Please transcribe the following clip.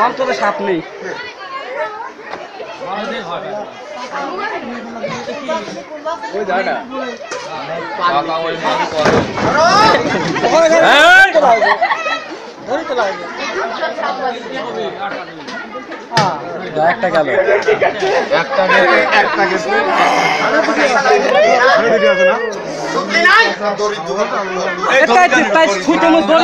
অন্তরে সাপ নেই। একটা গেল একটা গেছে। একটা গেছে তাই তাই ছুটে মধ্যে